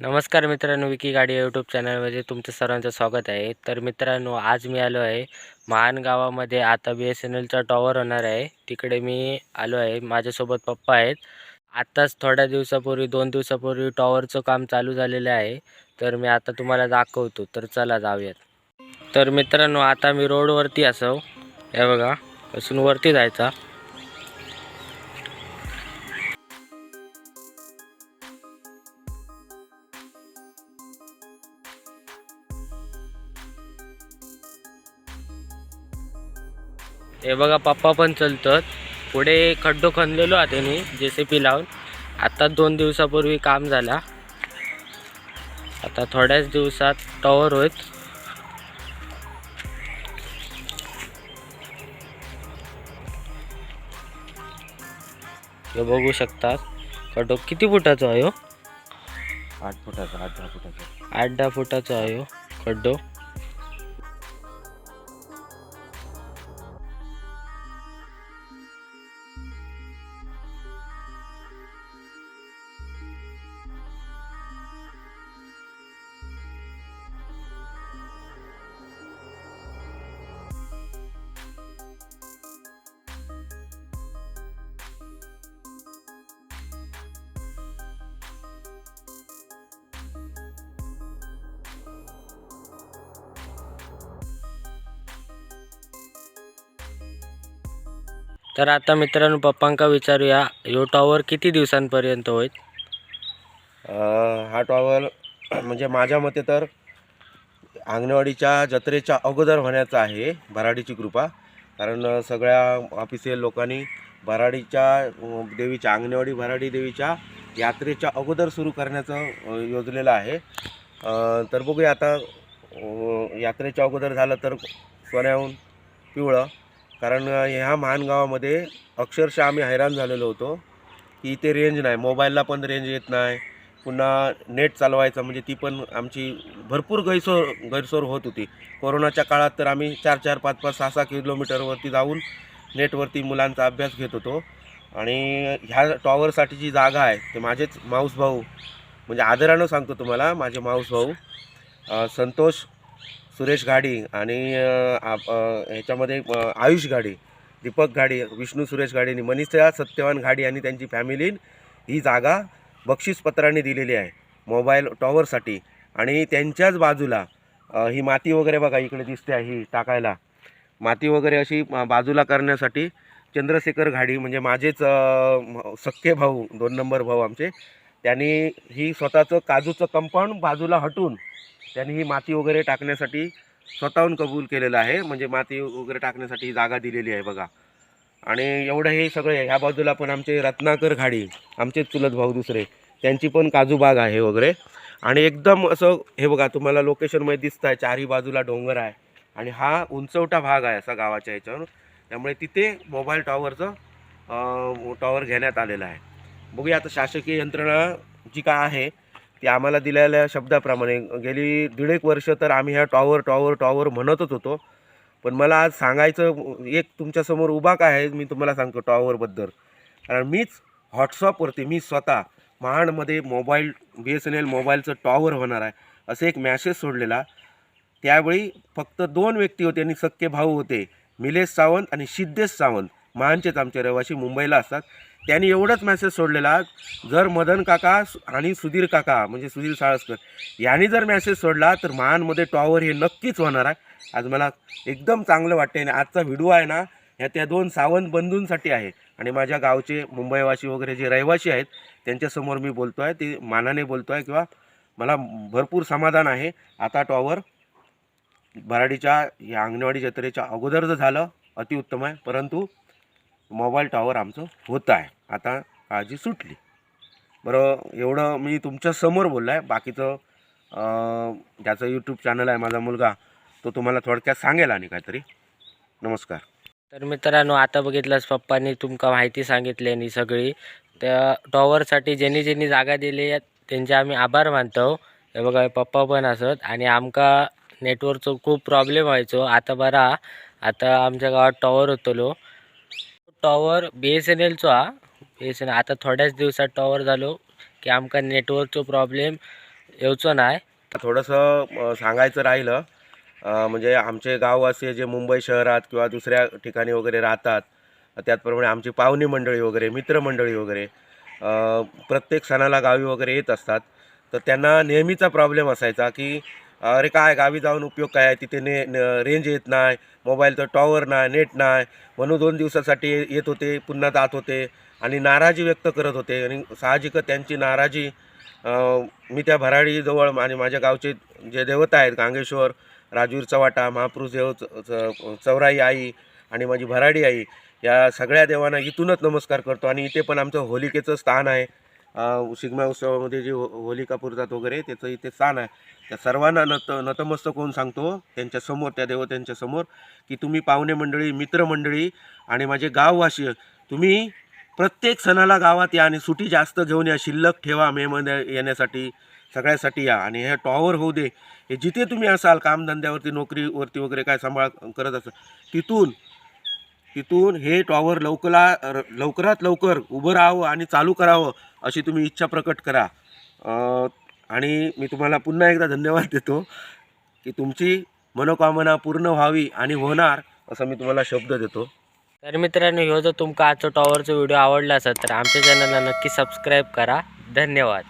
नमस्कार मित्रांनो विकी गाडी यूट्यूब चॅनलमध्ये तुमचं सर्वांचं स्वागत आहे. तर मित्रांनो आज मी आलो आहे महान गावामध्ये. आता बी एस एन एलचा टॉवर होणार आहे. तिकडे मी आलो आहे. माझ्यासोबत पप्पा आहेत. आत्ताच थोड्या दिवसापूर्वी दोन दिवसापूर्वी टॉवरचं काम चालू झालेलं आहे. तर मी आता तुम्हाला दाखवतो. तर चला जाऊयात. तर मित्रांनो आता मी रोडवरती असो हे बघा असून वरती जायचा. हे बघा पप्पा पण चलतात. पुढे खड्डो खणलेलो आहे त्यांनी जे सी पी लावून. आता दोन दिवसापूर्वी काम झाला. आता थोड्याच दिवसात टॉवर होत हे बघू शकतात. खड्डो किती फुटाचा आहे हो? आठ फुटाचा आठ दहा फुटाचा. आठ दहा फुटाचा आहे हो खड्डो. तर आता मित्रांनो पप्पांका विचारूया ह्यो टॉवर किती दिवसांपर्यंत होईल? अं, हा टॉवर म्हणजे माझ्या मते तर अंगणवाडीच्या जत्रेच्या अगोदर होण्याचा आहे भराडीची कृपा. कारण अं, सगळ्या ऑफिसियल लोकांनी भराडीच्या अं, देवीच्या अंगणवाडी भराडी देवीच्या यात्रेच्या अगोदर सुरू करण्याचं अं, योजलेलं आहे. अं, तर बघूया आता अं, यात्रेच्या अगोदर झालं तर सोन्याहून पिवळं. कारण ह्या महान गावामध्ये अक्षरशः आम्ही हैराण झालेलो होतो की इथे रेंज नाही. मोबाईलला पण रेंज येत नाही. पुन्हा नेट चालवायचं म्हणजे ती पण आमची भरपूर गैरसोय गैरसोय होत होती. कोरोनाच्या काळात तर आम्ही चार चार पाच पाच सहा सहा किलोमीटरवरती जाऊन नेटवरती मुलांचा अभ्यास घेत होतो. आणि ह्या टॉवरसाठी जी जागा आहे ते माझेच माऊस भाऊ म्हणजे आदरानं सांगतो तुम्हाला माझे माऊस भाऊ संतोष सुरेश गाडी आणि आप- ह्याच्यामध्ये आयुष गाडी दीपक गाडी विष्णू सुरेश गाडीनी मनीषा सत्यवान गाडी आणि त्यांची फॅमिली ही जागा बक्षीसपत्राने दिलेली आहे मोबाईल टॉवरसाठी आणि त्यांच्याच बाजूला ही माती वगैरे बघा इकडे दिसते आहे ही टाकायला. माती वगैरे अशी बाजूला करण्यासाठी चंद्रशेखर घाडी म्हणजे माझेच सक्के सख्खे भाऊ दोन नंबर भाऊ आमचे त्यांनी ही स्वतःचं काजूचं कंपाऊंड बाजूला हटून त्यांनी ही माती वगैरे टाकण्यासाठी स्वतःहून कबूल केलेलं आहे. म्हणजे माती वगैरे टाकण्यासाठी जागा दिलेली आहे बघा. आणि एवढं हे सगळे ह्या बाजूला पण आमचे रत्नाकर घाडी आमचे चुलत भाऊ दुसरे त्यांची पण काजू बाग आहे वगैरे. आणि एकदम असं हे बघा तुम्हाला लोकेशनमध्ये दिसतं आहे चारही बाजूला डोंगर आहे. आणि हा उंचवटा भाग आहे असा गावाच्या ह्याच्यावर त्यामुळे तिथे मोबाईल टॉवरचं टॉवर घेण्यात आलेलं आहे. बघूया आता शासकीय यंत्रणा जी काय आहे ती आम्हाला दिलेल्या शब्दाप्रमाणे गेली दीड एक वर्ष तर आम्ही ह्या टॉवर टॉवर टॉवर म्हणतच होतो. पण मला आज सांगायचं एक तुमच्यासमोर उभा काय आहे मी तुम्हाला सांगतो टॉवरबद्दल कारण मीच व्हॉट्सअपवरती मी स्वतः महाडमध्ये mobile B S N L मोबाईलचं टॉवर होणार आहे असं एक मॅसेज सोडलेला. त्यावेळी फक्त दोन व्यक्ती होते आणि सख्खे भाऊ होते मिलेश सावंत आणि सिद्धेश सावंत. महानचेच आमचे रहिवासी मुंबईला असतात. त्यांनी एवढंच मेसेज सोडलेला. जर मदन काका आणि सुधीर काका म्हणजे सुधीर साळसकर यांनी जर मेसेज सोडला तर महानमध्ये टॉवर हे नक्कीच होणार आहे. आज मला एकदम चांगलं वाटते आणि आजचा व्हिडिओ आहे ना ह्या त्या दोन सावंत बंधूंसाठी आहे. आणि माझ्या गावचे मुंबईवासी वगैरे जे रहिवासी आहेत त्यांच्यासमोर मी बोलतो आहे ते मानाने बोलतो आहे किंवा मला भरपूर समाधान आहे. आता टॉवर भराडीच्या या अंगणवाडी जत्रेच्या अगोदर जर झालं अतिउत्तम आहे. परंतु मोबाईल टॉवर आमचं होतं आहे. आता काळजी सुटली. बरं एवढं मी तुमच्यासमोर बोललो आहे बाकीचं ज्याचं यूट्यूब चॅनल आहे माझा मुलगा तो तुम्हाला थोडक्यात सांगेल आणि काहीतरी. नमस्कार. तर मित्रांनो आता बघितलंच पप्पांनी तुमका माहिती सांगितली आणि सगळी. त्या टॉवरसाठी ज्यांनी ज्यांनी जागा दिली त्यांचे आम्ही आभार मानतो. हे बघा पप्पा पण असत आणि आमका नेटवर्कचो खूप प्रॉब्लेम व्हायचो. आता बरा आता आमच्या गावात टॉवर होतलो टॉवर बी एस एन एलचो हा बी एस एन आता थोड्याच दिवसात टॉवर झालो. की आमका नेटवर्कचो प्रॉब्लेम येवचो नाही थोडंसं सांगायचं राहिलं म्हणजे आमचे गाववासी जे मुंबई शहरात किंवा दुसऱ्या ठिकाणी वगैरे राहतात त्याचप्रमाणे आमची पाहुणी मंडळी वगैरे मित्रमंडळी वगैरे प्रत्येक सणाला गावी वगैरे येत असतात. तर त्यांना नेहमीचा प्रॉब्लेम असायचा की अरे काय गावी जाऊन उपयोग काय आहे? तिथे ने न- रेंज येत नाही मोबाईलचं टॉवर नाही नेट नाही. म्हणून दोन दिवसासाठी येत होते पुन्हा जात होते. आणि नाराजी व्यक्त करत होते. आणि साहजिकच त्यांची नाराजी मी त्या भराडीजवळ आणि माझ्या गावचे जे देवता आहेत गांगेश्वर राजवीर चवाटा महापुरुष देव च- च- चौराई आई आणि माझी भराडी आई या सगळ्या देवांना इथूनच नमस्कार करतो. आणि इथे पण आमचं होलिकेचं स्थान आहे. शिगमा उत्सवामध्ये जे हो-, होलिका पुरतात वगैरे त्याचं इथे स्थान आहे. त्या सर्वांना नत नतमस्तक होऊन सांगतो त्यांच्यासमोर त्या देवतांच्या समोर की तुम्ही पाहुणे मंडळी मित्रमंडळी आणि माझे गाववासी तुम्ही प्रत्येक सणाला गावात या आणि सुटी जास्त घेऊन या शिल्लक ठेवा मेमध्ये येण्यासाठी सगळ्यासाठी या. आणि हे टॉवर होऊ दे. हे जिथे तुम्ही असाल कामधंद्यावरती नोकरीवरती वगैरे काय सांभाळ करत असाल तिथून तिथून हे टॉवर लवकरा लवकरात लवकर उभं राहावं आणि चालू करावं अशी तुम्ही इच्छा प्रकट करा. आणि मी तुम्हाला पुन्हा एकदा धन्यवाद देतो की तुमची मनोकामना पूर्ण व्हावी आणि होणार असं मी तुम्हाला शब्द देतो. तर मित्रांनो ह्यो जर तुमका आजचा टॉवरचा व्हिडिओ आवडला असेल तर आमच्या चॅनलला नक्की सबस्क्राईब करा. धन्यवाद.